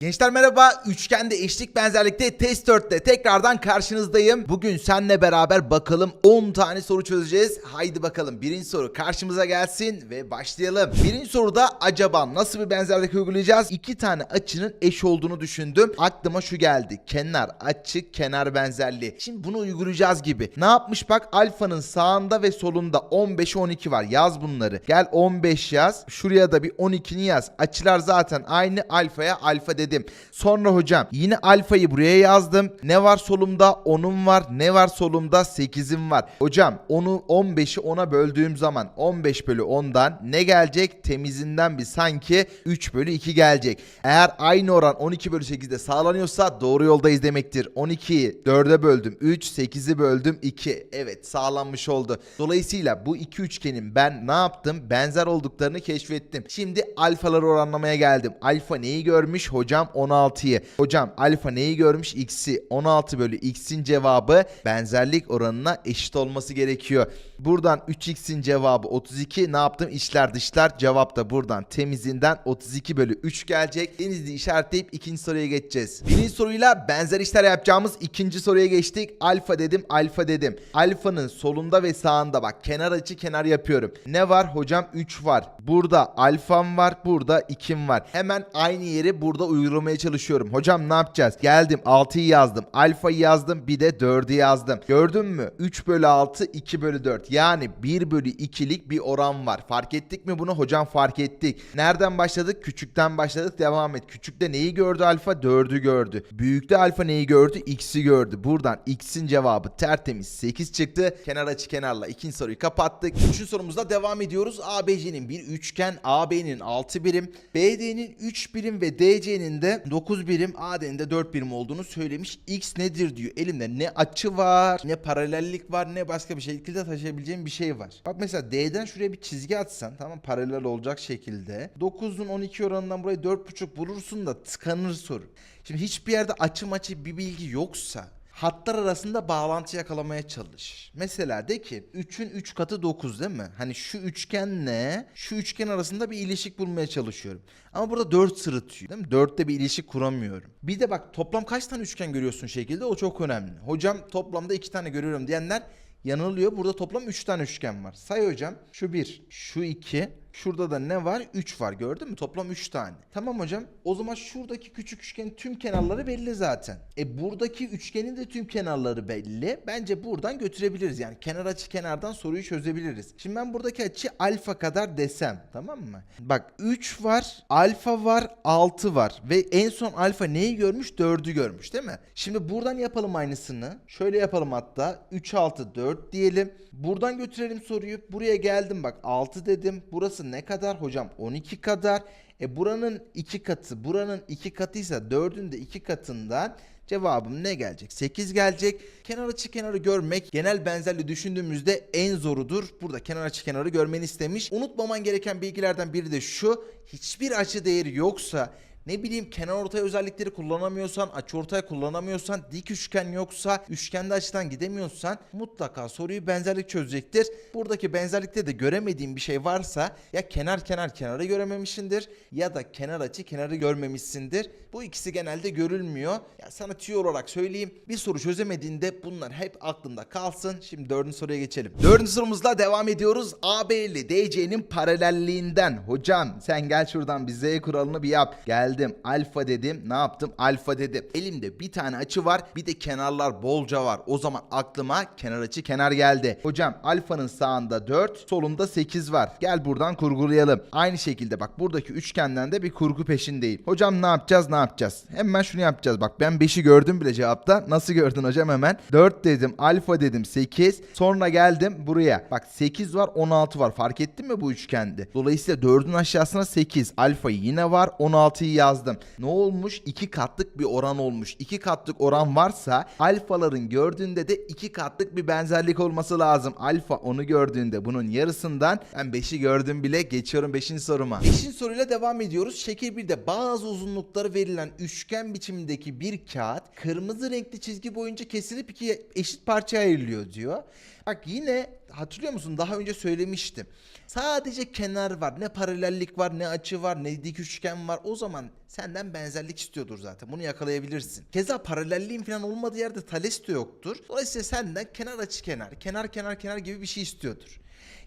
Gençler merhaba. Üçgende eşlik benzerlikte test 4'te tekrardan karşınızdayım. Bugün senle beraber bakalım 10 tane soru çözeceğiz. Haydi bakalım birinci soru karşımıza gelsin ve başlayalım. Birinci soruda acaba nasıl bir benzerlik uygulayacağız? İki tane açının eş olduğunu düşündüm. Aklıma şu geldi. Kenar açı kenar benzerliği. Şimdi bunu uygulayacağız gibi. Ne yapmış bak alfanın sağında ve solunda 15 12 var. Yaz bunları. Gel 15 yaz. Şuraya da bir 12'ni yaz. Açılar zaten aynı alfaya alfa dedim. Sonra hocam yine alfayı buraya yazdım. Ne var solumda? 10'um var. Ne var solumda? 8'im var. Hocam onu 15'i 10'a böldüğüm zaman 15 bölü 10'dan ne gelecek? Temizinden bir sanki 3 bölü 2 gelecek. Eğer aynı oran 12 bölü 8'de sağlanıyorsa doğru yoldayız demektir. 12'yi 4'e böldüm 3, 8'i böldüm 2. Evet sağlanmış oldu. Dolayısıyla bu iki üçgenin ben ne yaptım? Benzer olduklarını keşfettim. Şimdi alfaları oranlamaya geldim. Alfa neyi görmüş? Hocam 16'yı. Hocam alfa neyi görmüş? X'i. 16 bölü X'in cevabı benzerlik oranına eşit olması gerekiyor. Buradan 3X'in cevabı 32. Ne yaptım? İçler dışlar. Cevap da buradan temizinden 32 bölü 3 gelecek. Denizli işaretleyip ikinci soruya geçeceğiz. Birinci soruyla benzer işler yapacağımız ikinci soruya geçtik. Alfa dedim, alfa dedim. Alfanın solunda ve sağında bak kenar açı kenar yapıyorum. Ne var? Hocam 3 var. Burada alfam var, burada 2'm var. Hemen aynı yeri burada uygulamaya çalışıyorum. Hocam ne yapacağız? Geldim 6'yı yazdım. Alfayı yazdım bir de 4'ü yazdım. Gördün mü? 3 bölü 6, 2 bölü 4. Yani 1 bölü 2'lik bir oran var. Fark ettik mi bunu? Hocam fark ettik. Nereden başladık? Küçükten başladık. Devam et. Küçükte neyi gördü alfa? 4'ü gördü. Büyükte alfa neyi gördü? X'i gördü. Buradan X'in cevabı tertemiz 8 çıktı. Kenar açı kenarla ikinci soruyu kapattık. Üçüncü sorumuzda devam ediyoruz. ABC'nin bir üçgen, AB'nin 6 birim, BD'nin 3 birim ve DC'nin de 9 birim, AD'nin de 4 birim olduğunu söylemiş. X nedir diyor. Elimde ne açı var, ne paralellik var, ne başka bir şekilde taşıyabileceğim bir şey var. Bak mesela D'den şuraya bir çizgi atsan tamam paralel olacak şekilde. 9'un 12 oranından burayı 4,5 bulursun da tıkanır soru. Şimdi hiçbir yerde açı maçı bir bilgi yoksa hatlar arasında bağlantı yakalamaya çalış. Mesela de ki 3'ün 3 katı 9 değil mi? Hani şu üçgenle şu üçgen arasında bir ilişik bulmaya çalışıyorum. Ama burada 4 sırıtıyor değil mi? 4'te bir ilişki kuramıyorum. Bir de bak toplam kaç tane üçgen görüyorsun şekilde o çok önemli. Hocam toplamda 2 tane görüyorum diyenler yanılıyor. Burada toplam 3 tane üçgen var. Say hocam. Şu 1, şu 2, Şurada da ne var? 3 var gördün mü? Toplam 3 tane. Tamam hocam. O zaman şuradaki küçük üçgenin tüm kenarları belli zaten. E buradaki üçgenin de tüm kenarları belli. Bence buradan götürebiliriz. Yani kenar açı kenardan soruyu çözebiliriz. Şimdi ben buradaki açı alfa kadar desem. Tamam mı? Bak 3 var. Alfa var. 6 var. Ve en son alfa neyi görmüş? 4'ü görmüş değil mi? Şimdi buradan yapalım aynısını. Şöyle yapalım hatta. 3, 6, 4 diyelim. Buradan götürelim soruyu. Buraya geldim bak 6 dedim. Burası ne kadar hocam? 12 kadar. E buranın 2 katı, buranın 2 katıysa 4'ün de 2 katından cevabım ne gelecek? 8 gelecek. Kenar açı kenarı görmek genel benzerliği düşündüğümüzde en zorudur. Burada kenar açı kenarı görmeni istemiş. Unutmaman gereken bilgilerden biri de şu. Hiçbir açı değeri yoksa ne bileyim kenar ortay özellikleri kullanamıyorsan, açıortay kullanamıyorsan, dik üçgen yoksa, üçgende açıdan gidemiyorsan mutlaka soruyu benzerlik çözecektir. Buradaki benzerlikte de göremediğin bir şey varsa ya kenar kenar kenarı görememişsindir ya da kenar açı kenarı görmemişsindir. Bu ikisi genelde görülmüyor. Ya sana tüyo olarak söyleyeyim. Bir soru çözemediğinde bunlar hep aklında kalsın. Şimdi dördüncü soruya geçelim. Dördüncü sorumuzla devam ediyoruz. AB ile DC'nin paralelliğinden. Hocam sen gel şuradan bir Z kuralını bir yap. Geldim alfa dedim. Ne yaptım? Alfa dedim. Elimde bir tane açı var. Bir de kenarlar bolca var. O zaman aklıma kenar açı kenar geldi. Hocam alfanın sağında 4, solunda 8 var. Gel buradan kurgulayalım. Aynı şekilde bak buradaki üçgenden de bir kurgu peşindeyim. Hocam ne yapacağız? Ne yapacağız? Hemen şunu yapacağız. Bak ben 5'i gördüm bile cevapta. Nasıl gördün hocam hemen? 4 dedim. Alfa dedim 8. Sonra geldim buraya. Bak 8 var 16 var. Fark ettin mi bu üçgende? Dolayısıyla 4'ün aşağısına 8. Alfa yine var. 16'yı yazdım. Ne olmuş? 2 katlık bir oran olmuş. 2 katlık oran varsa alfaların gördüğünde de 2 katlık bir benzerlik olması lazım. Alfa onu gördüğünde bunun yarısından ben 5'i gördüm bile. Geçiyorum 5. soruma. 5. soruyla devam ediyoruz. Şekil 1'de bazı uzunlukları verilen üçgen biçimindeki bir kağıt kırmızı renkli çizgi boyunca kesilip iki eşit parçaya ayrılıyor diyor. Bak yine hatırlıyor musun? Daha önce söylemiştim. Sadece kenar var. Ne paralellik var, ne açı var, ne dik üçgen var. O zaman senden benzerlik istiyordur zaten. Bunu yakalayabilirsin. Keza paralelliğin falan olmadığı yerde Thales de yoktur. Dolayısıyla senden kenar açı kenar, kenar kenar kenar gibi bir şey istiyordur.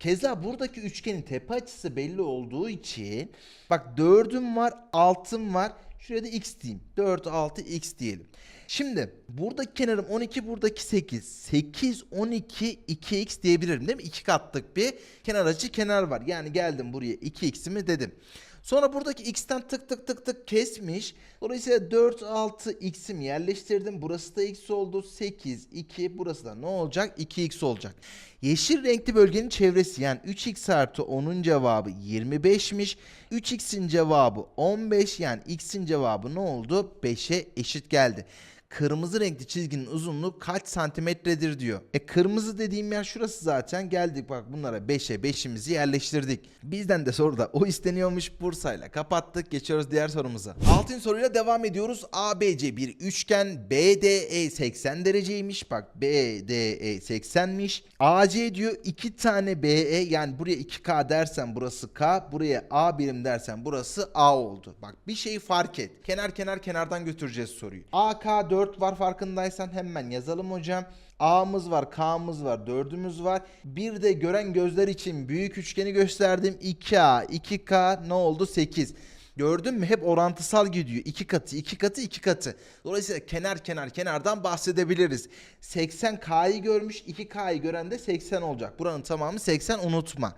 Keza buradaki üçgenin tepe açısı belli olduğu için bak 4'üm var, 6'm var. Şuraya da x diyeyim. 4, 6, x diyelim. Şimdi buradaki kenarım 12, buradaki 8. 8, 12, 2x diyebilirim değil mi? 2 katlık bir kenar açı kenar var. Yani geldim buraya 2x'imi dedim. Sonra buradaki x'ten tık tık tık tık kesmiş. Dolayısıyla 4, 6 x'imi yerleştirdim. Burası da x oldu. 8, 2. Burası da ne olacak? 2x olacak. Yeşil renkli bölgenin çevresi yani 3x artı 10'un cevabı 25'miş. 3x'in cevabı 15 yani x'in cevabı ne oldu? 5'e eşit geldi. Kırmızı renkli çizginin uzunluğu kaç santimetredir diyor. E kırmızı dediğim yer şurası zaten. Geldik bak bunlara 5'e 5'imizi yerleştirdik. Bizden de soruda o isteniyormuş Bursa'yla. Kapattık. Geçiyoruz diğer sorumuza. Altın soruyla devam ediyoruz. ABC bir üçgen BDE 80 dereceymiş. Bak BDE 80'miş. AC diyor 2 tane BE yani buraya 2K dersen burası K. Buraya A birim dersen burası A oldu. Bak bir şeyi fark et. Kenar kenar kenardan götüreceğiz soruyu. AK 4 var farkındaysan hemen yazalım hocam. A'mız var, K'mız var, 4'ümüz var. Bir de gören gözler için büyük üçgeni gösterdim. 2A, 2K ne oldu? 8. Gördün mü? Hep orantısal gidiyor. 2 katı, 2 katı, 2 katı. Dolayısıyla kenar kenar kenardan bahsedebiliriz. 80K'yı görmüş, 2K'yı gören de 80 olacak. Buranın tamamı 80 unutma.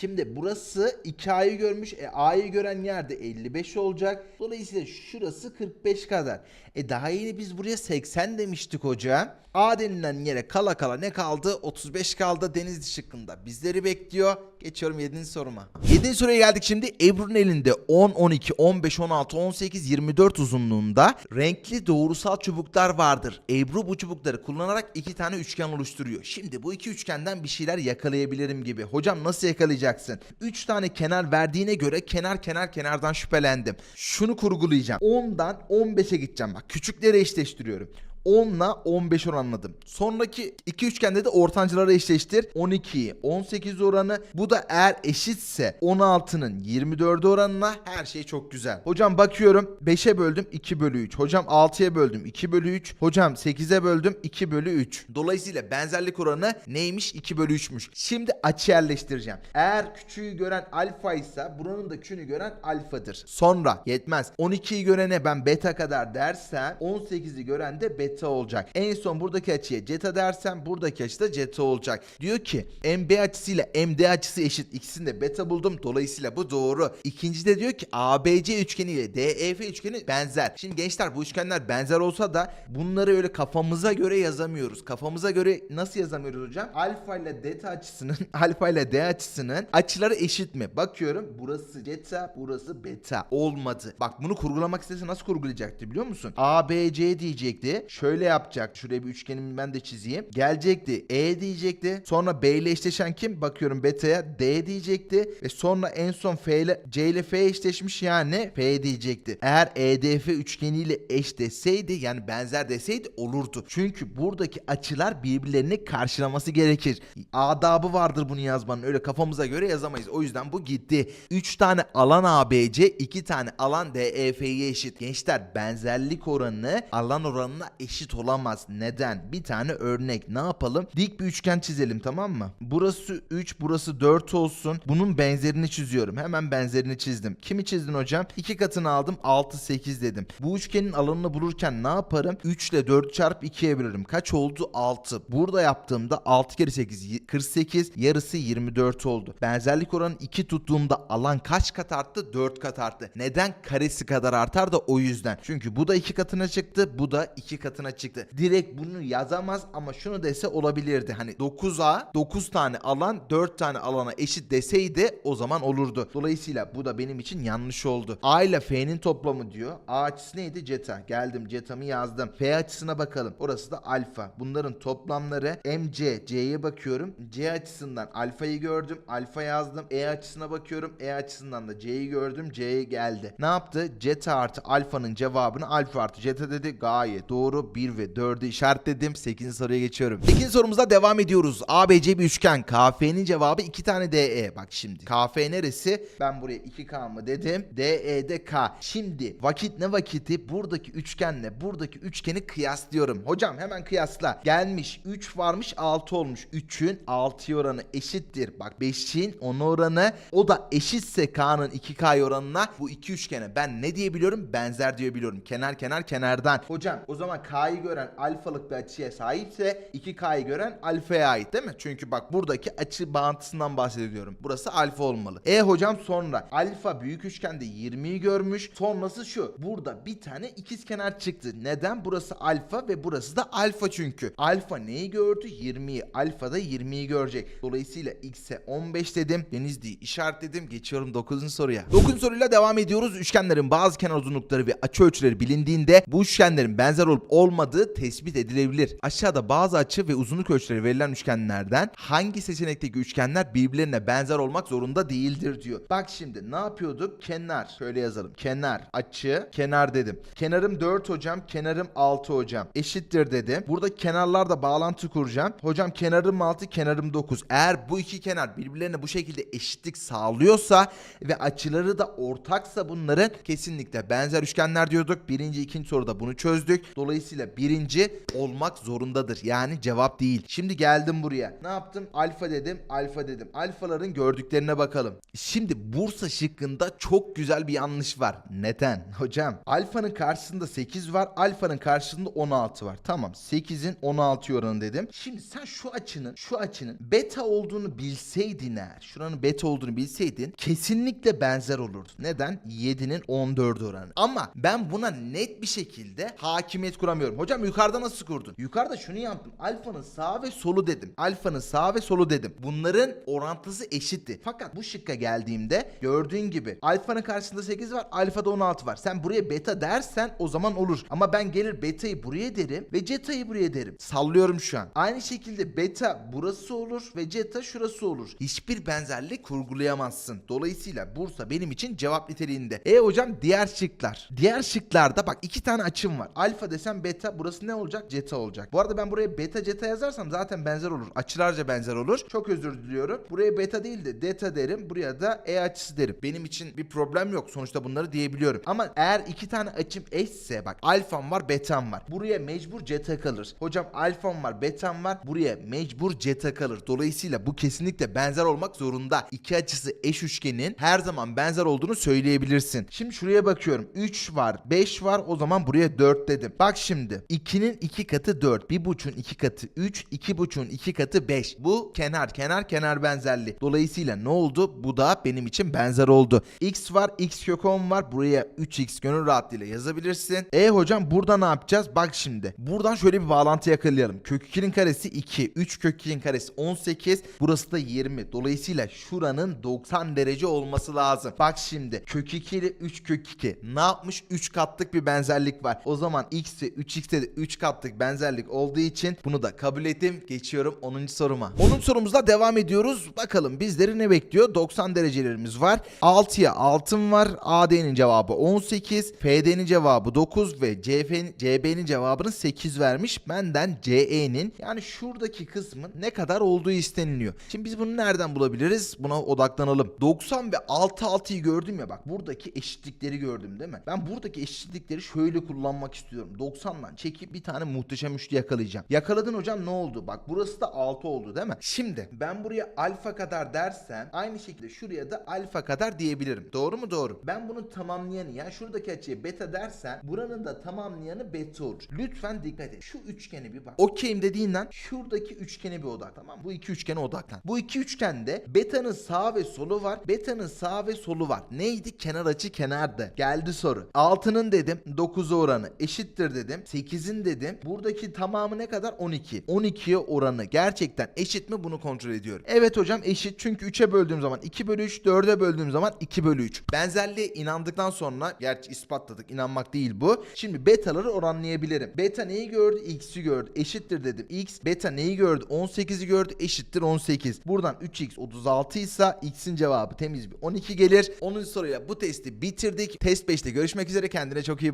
Şimdi burası 2A'yı görmüş. E A'yı gören yerde 55 olacak. Dolayısıyla şurası 45 kadar. E daha yeni biz buraya 80 demiştik hocam. A denilen yere kala kala ne kaldı? 35 kaldı Denizli şıkkında. Bizleri bekliyor. Geçiyorum 7. soruma. 7. soruya geldik şimdi. Ebru'nun elinde 10, 12, 15, 16, 18, 24 uzunluğunda renkli doğrusal çubuklar vardır. Ebru bu çubukları kullanarak iki tane üçgen oluşturuyor. Şimdi bu iki üçgenden bir şeyler yakalayabilirim gibi. Hocam nasıl yakalayacaksın? 3 tane kenar verdiğine göre kenar kenar kenardan şüphelendim. Şunu kurgulayacağım. 10'dan 15'e gideceğim. Bak küçükleri eşleştiriyorum. 10 ile 15 oranladım. Sonraki iki üçgende de ortancıları eşleştir. 12'yi 18 oranı. Bu da eğer eşitse 16'nın 24 oranına her şey çok güzel. Hocam bakıyorum 5'e böldüm 2 bölü 3. Hocam 6'ya böldüm 2 bölü 3. Hocam 8'e böldüm 2 bölü 3. Dolayısıyla benzerlik oranı neymiş? 2 bölü 3'müş. Şimdi açı yerleştireceğim. Eğer küçüğü gören alfa ise buranın da küçüğünü gören alfadır. Sonra yetmez. 12'yi görene ben beta kadar dersem 18'i gören de beta olacak. En son buradaki açıya zeta dersem buradaki açı da zeta olacak. Diyor ki MB açısıyla MD açısı eşit. İkisini de beta buldum. Dolayısıyla bu doğru. İkinci de diyor ki ABC üçgeni ile DEF üçgeni benzer. Şimdi gençler bu üçgenler benzer olsa da bunları öyle kafamıza göre yazamıyoruz. Kafamıza göre nasıl yazamıyoruz hocam? Alfa ile delta açısının alfa ile D açısının açıları eşit mi? Bakıyorum burası zeta burası beta. Olmadı. Bak bunu kurgulamak istese nasıl kurgulayacaktı biliyor musun? ABC diyecekti. Şöyle yapacak. Şuraya bir üçgenimi ben de çizeyim. Gelecekti. E diyecekti. Sonra B ile eşleşen kim? Bakıyorum beta'ya D diyecekti. Ve sonra en son F ile C ile F eşleşmiş yani F diyecekti. Eğer EDF üçgeniyle eş deseydi yani benzer deseydi olurdu. Çünkü buradaki açılar birbirlerini karşılaması gerekir. Adabı vardır bunu yazmanın. Öyle kafamıza göre yazamayız. O yüzden bu gitti. 3 tane alan ABC, 2 tane alan DEF'ye eşit. Gençler benzerlik oranı alan oranına eşit olamaz. Neden? Bir tane örnek. Ne yapalım? Dik bir üçgen çizelim tamam mı? Burası 3, burası 4 olsun. Bunun benzerini çiziyorum. Hemen benzerini çizdim. Kimi çizdin hocam? 2 katını aldım. 6, 8 dedim. Bu üçgenin alanını bulurken ne yaparım? 3 ile 4 çarp 2'ye bölerim. Kaç oldu? 6. Burada yaptığımda 6 kere 8 48 yarısı 24 oldu. Benzerlik oranı 2 tuttuğumda alan kaç kat arttı? 4 kat arttı. Neden? Karesi kadar artar da o yüzden. Çünkü bu da 2 katına çıktı. Bu da 2 katına çıktı. Direkt bunu yazamaz ama şunu dese olabilirdi. Hani 9'a 9 tane alan 4 tane alana eşit deseydi o zaman olurdu. Dolayısıyla bu da benim için yanlış oldu. A ile F'nin toplamı diyor. A açısı neydi? Zeta. Geldim Zeta'mı yazdım. F açısına bakalım. Orası da alfa. Bunların toplamları MC. C'ye bakıyorum. C açısından alfayı gördüm. Alfa yazdım. E açısına bakıyorum. E açısından da C'yi gördüm. C'ye geldi. Ne yaptı? Zeta artı alfanın cevabını alfa artı zeta dedi. Gayet doğru. Soru 1 ve 4'ü işaretledim. 8. soruya geçiyorum. 8. sorumuzda devam ediyoruz. ABC bir üçgen. KF'nin cevabı 2 tane DE. Bak şimdi. KF neresi? Ben buraya 2K mı dedim. DE'de K. Şimdi vakit ne vakiti? Buradaki üçgenle buradaki üçgeni kıyaslıyorum. Hocam hemen kıyasla. Gelmiş 3 varmış 6 olmuş. 3'ün 6 oranı eşittir. Bak 5'in 10 oranı o da eşitse K'nın 2K oranına bu iki üçgene ben ne diyebiliyorum? Benzer diyebiliyorum. Kenar kenar kenardan. Hocam o zaman K'yı gören alfalık bir açıya sahipse 2K'yı gören alfaya ait değil mi? Çünkü bak buradaki açı bağıntısından bahsediyorum. Burası alfa olmalı. E hocam sonra alfa büyük üçgende 20'yi görmüş. Sonrası şu. Burada bir tane ikiz kenar çıktı. Neden? Burası alfa ve burası da alfa çünkü. Alfa neyi gördü? 20'yi. Alfa da 20'yi görecek. Dolayısıyla x'e 15 dedim. Denizli'yi işaretledim. Geçiyorum 9. soruya. 9. soruyla devam ediyoruz. Üçgenlerin bazı kenar uzunlukları ve açı ölçüleri bilindiğinde bu üçgenlerin benzer olup olmadığı tespit edilebilir. Aşağıda bazı açı ve uzunluk ölçüleri verilen üçgenlerden hangi seçenekteki üçgenler birbirlerine benzer olmak zorunda değildir diyor. Bak şimdi ne yapıyorduk? Kenar. Şöyle yazalım. Kenar, açı, kenar dedim. Kenarım 4 hocam, kenarım 6 hocam. Eşittir dedim. Burada kenarlarda bağlantı kuracağım. Hocam kenarım 6, kenarım 9. Eğer bu iki kenar birbirlerine bu şekilde eşitlik sağlıyorsa ve açıları da ortaksa bunların kesinlikle benzer üçgenler diyorduk. Birinci, ikinci soruda bunu çözdük. Dolayısıyla birinci olmak zorundadır. Yani cevap değil. Şimdi geldim buraya. Ne yaptım? Alfa dedim, alfa dedim. Alfaların gördüklerine bakalım. Şimdi Bursa şıkkında çok güzel bir yanlış var. Neden? Hocam alfanın karşısında 8 var. Alfanın karşısında 16 var. Tamam 8'in 16 oranı dedim. Şimdi sen şu açının şu açının beta olduğunu bilseydin eğer şuranın beta olduğunu bilseydin kesinlikle benzer olurdu. Neden? 7'nin 14 oranı. Ama ben buna net bir şekilde hakimiyet kuramıyorum. Hocam yukarıda nasıl kurdun? Yukarıda şunu yaptım. Alfanın sağ ve solu dedim. Alfanın sağ ve solu dedim. Bunların orantısı eşitti. Fakat bu şıkka geldiğimde gördüğün gibi alfanın karşısında 8 var, alfada 16 var. Sen buraya beta dersen o zaman olur. Ama ben gelir beta'yı buraya derim ve ceta'yı buraya derim. Sallıyorum şu an. Aynı şekilde beta burası olur ve ceta şurası olur. Hiçbir benzerlik kurgulayamazsın. Dolayısıyla Bursa benim için cevap niteliğinde. E hocam diğer şıklar. Diğer şıklarda bak iki tane açım var. Alfa desem beta burası ne olacak? Ceta olacak. Bu arada ben buraya beta ceta yazarsam zaten benzer olur. Açılarca benzer olur. Çok özür diliyorum. Buraya beta değil de deta derim. Buraya da e açısı derim. Benim için bir problem yok. Sonuçta bunları diyebiliyorum. Ama eğer iki tane açım eşse bak alfam var betam var. Buraya mecbur ceta kalır. Hocam alfam var betam var. Buraya mecbur ceta kalır. Dolayısıyla bu kesinlikle benzer olmak zorunda. İki açısı eş üçgenin her zaman benzer olduğunu söyleyebilirsin. Şimdi şuraya bakıyorum. 3 var 5 var o zaman buraya 4 dedim. Bak şimdi Şimdi 2'nin 2 katı 4. 1.5'un 2 katı 3. 2.5'un 2 katı 5. Bu kenar kenar kenar benzerliği. Dolayısıyla ne oldu? Bu da benim için benzer oldu. X var. X kök 10 var. Buraya 3x gönül rahatlığıyla yazabilirsin. E hocam burada ne yapacağız? Bak şimdi. Buradan şöyle bir bağlantı yakalayalım. Kök 2'nin karesi 2. 3 kök 2'nin karesi 18. Burası da 20. Dolayısıyla şuranın 90 derece olması lazım. Bak şimdi. Kök 2 ile 3 kök 2. Ne yapmış? 3 katlık bir benzerlik var. O zaman x'i 3 3x'te de 3 katlık benzerlik olduğu için bunu da kabul ettim. Geçiyorum 10. soruma. 10. sorumuzla devam ediyoruz. Bakalım bizleri ne bekliyor? 90 derecelerimiz var. 6'ya altın var. AD'nin cevabı 18. FD'nin cevabı 9 ve CB'nin cevabını 8 vermiş. Benden CE'nin yani şuradaki kısmın ne kadar olduğu isteniliyor. Şimdi biz bunu nereden bulabiliriz? Buna odaklanalım. 90 ve 6 6'yı gördüm ya bak buradaki eşitlikleri gördüm değil mi? Ben buradaki eşitlikleri şöyle kullanmak istiyorum. 90 90'dan çekip bir tane muhteşem üçlü yakalayacağım. Yakaladın hocam ne oldu? Bak burası da 6 oldu değil mi? Şimdi ben buraya alfa kadar dersem aynı şekilde şuraya da alfa kadar diyebilirim. Doğru mu? Doğru. Ben bunu tamamlayanı yani şuradaki açıya beta dersen buranın da tamamlayanı beta olur. Lütfen dikkat et. Şu üçgeni bir bak. Okeyim dediğinden şuradaki üçgene bir odak tamam? Bu iki üçgene odaklan. Bu iki üçgende beta'nın sağ ve solu var. Beta'nın sağ ve solu var. Neydi? Kenar açı kenardı. Geldi soru. 6'nın dedim 9'a oranı eşittir dedim. 8'in dedim. Buradaki tamamı ne kadar? 12. 12'ye oranı gerçekten eşit mi? Bunu kontrol ediyorum. Evet hocam eşit. Çünkü 3'e böldüğüm zaman 2 bölü 3, 4'e böldüğüm zaman 2 bölü 3. Benzerliğe inandıktan sonra gerçi ispatladık. inanmak değil bu. Şimdi betaları oranlayabilirim. Beta neyi gördü? X'i gördü. Eşittir dedim. X beta neyi gördü? 18'i gördü. Eşittir 18. Buradan 3x 36 ise x'in cevabı temiz bir 12 gelir. 10. soruyla bu testi bitirdik. Test 5'te görüşmek üzere. Kendine çok iyi bak.